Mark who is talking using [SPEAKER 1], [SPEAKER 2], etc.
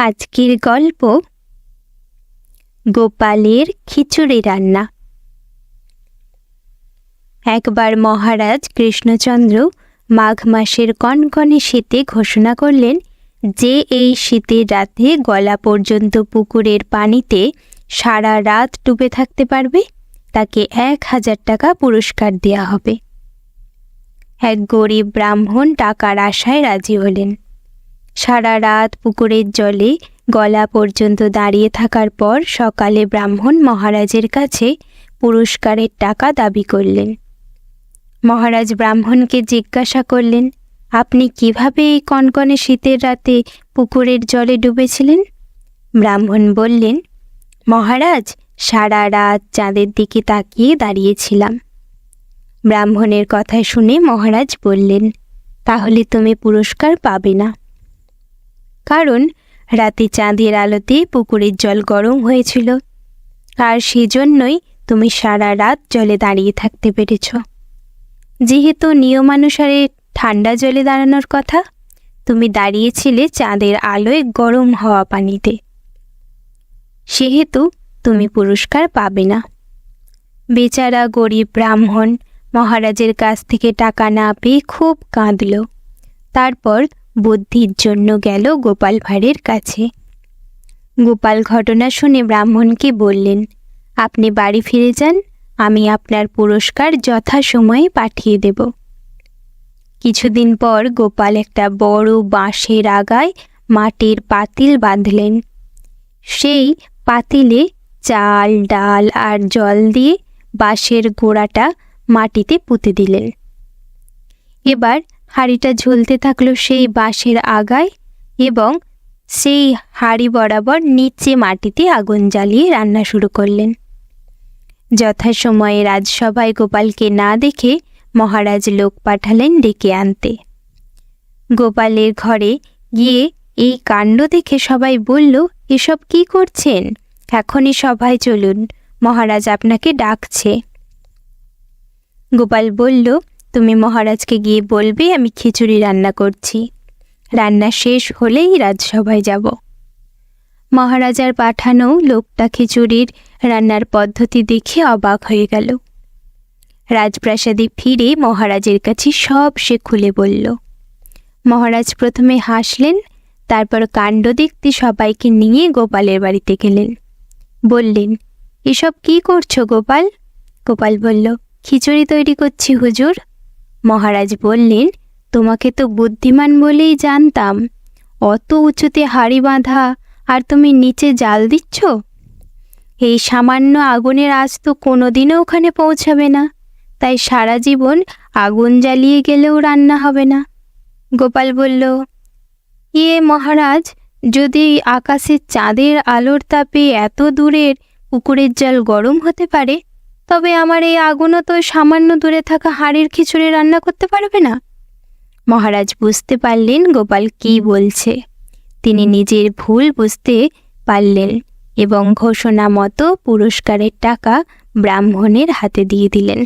[SPEAKER 1] আজকের গল্প গোপালের খিচুড়ি রান্না। একবার মহারাজ কৃষ্ণচন্দ্র মাঘ মাসের কনকনে শীতে ঘোষণা করলেন যে এই শীতের রাতে গলা পর্যন্ত পুকুরের পানিতে সারা রাত ডুবে থাকতে পারবে, তাকে এক হাজার টাকা পুরস্কার দেওয়া হবে। এক গরিব ব্রাহ্মণ টাকার আশায় রাজি হলেন। সারা রাত পুকুরের জলে গলা পর্যন্ত দাঁড়িয়ে থাকার পর সকালে ব্রাহ্মণ মহারাজের কাছে পুরস্কারের টাকা দাবি করলেন। মহারাজ ব্রাহ্মণকে জিজ্ঞাসা করলেন, আপনি কীভাবে এই কনকনে শীতের রাতে পুকুরের জলে ডুবেছিলেন? ব্রাহ্মণ বললেন, মহারাজ, সারা রাত চাঁদের দিকে তাকিয়ে দাঁড়িয়েছিলাম। ব্রাহ্মণের কথা শুনে মহারাজ বললেন, তাহলে তুমি পুরস্কার পাবে না। কারণ রাতে চাঁদের আলোতে পুকুরের জল গরম হয়েছিল। আর সেজন্যই তুমি সারা রাত জলে দাঁড়িয়ে থাকতে পেরেছ। যেহেতু নিয়মানুসারে ঠান্ডা জলে দাঁড়ানোর কথা, তুমি দাঁড়িয়েছিলে চাঁদের আলোয় গরম হওয়া পানিতে। সেহেতু তুমি পুরস্কার পাবে না। বেচারা গরিব ব্রাহ্মণ মহারাজের কাছ থেকে টাকা না পেয়ে খুব কাঁদল। তারপর বুদ্ধির জন্য গেল গোপাল ভাঁড়ের কাছে। গোপাল ঘটনা শুনে ব্রাহ্মণকে বললেন, আপনি বাড়ি ফিরে যান, আমি আপনার পুরস্কার যথাসময়ে পাঠিয়ে দেব। কিছুদিন পর গোপাল একটা বড় বাঁশের আগায় মাটির পাতিল বাঁধলেন। সেই পাতিলে চাল, ডাল আর জল দিয়ে বাঁশের গোড়াটা মাটিতে পুঁতে দিলেন। এবার হাঁড়িটা ঝুলতে থাকল সেই বাঁশের আগায় এবং সেই হাঁড়ি বরাবর নিচে মাটিতে আগুন জ্বালিয়ে রান্না শুরু করলেন। যথাসময়ে রাজসভায় গোপালকে না দেখে মহারাজ লোক পাঠালেন ডেকে আনতে। গোপালের ঘরে গিয়ে এই কাণ্ড দেখে সবাই বলল, এসব কি করছেন? এখনই সভায় চলুন, মহারাজ আপনাকে ডাকছে। গোপাল বলল তুমি মহারাজকে গিয়ে বলবে, আমি খিচুড়ি রান্না করছি। রান্না শেষ হলেই রাজসভায় যাব। মহারাজার পাঠানো লোকটা খিচুড়ির রান্নার পদ্ধতি দেখে অবাক হয়ে গেল। রাজপ্রাসাদে ফিরে মহারাজের কাছে সব সে খুলে বলল, মহারাজ প্রথমে হাসলেন, তারপর কাণ্ড দেখতে সবাইকে নিয়ে গোপালের বাড়িতে গেলেন। বললেন, এসব কি করছ গোপাল? গোপাল বলল, খিচুড়ি তৈরি করছি, হুজুর। মহারাজ বললেন, তোমাকে তো বুদ্ধিমান বলেই জানতাম। অত উঁচুতে হাড়ি বাঁধা আর তুমি নিচে জাল দিচ্ছ? এই সামান্য আগুনের আজ তো কোনোদিনও ওখানে পৌঁছাবে না। তাই সারা জীবন আগুন জ্বালিয়ে গেলেও রান্না হবে না। গোপাল বলল ইয়ে মহারাজ, যদি আকাশের চাঁদের আলোর তাপে এত দূরের পুকুরের জল গরম হতে পারে তবে আমার এই আগুনও তো সামান্য দূরে থাকা হাড়ির খিচুড়ি রান্না করতে পারবে না। মহারাজ বুঝতে পারলেন গোপাল কি বলছে। তিনি নিজের ভুল বুঝতে পারলেন এবং ঘোষণা মতো পুরস্কারের টাকা ব্রাহ্মণের হাতে দিয়ে দিলেন।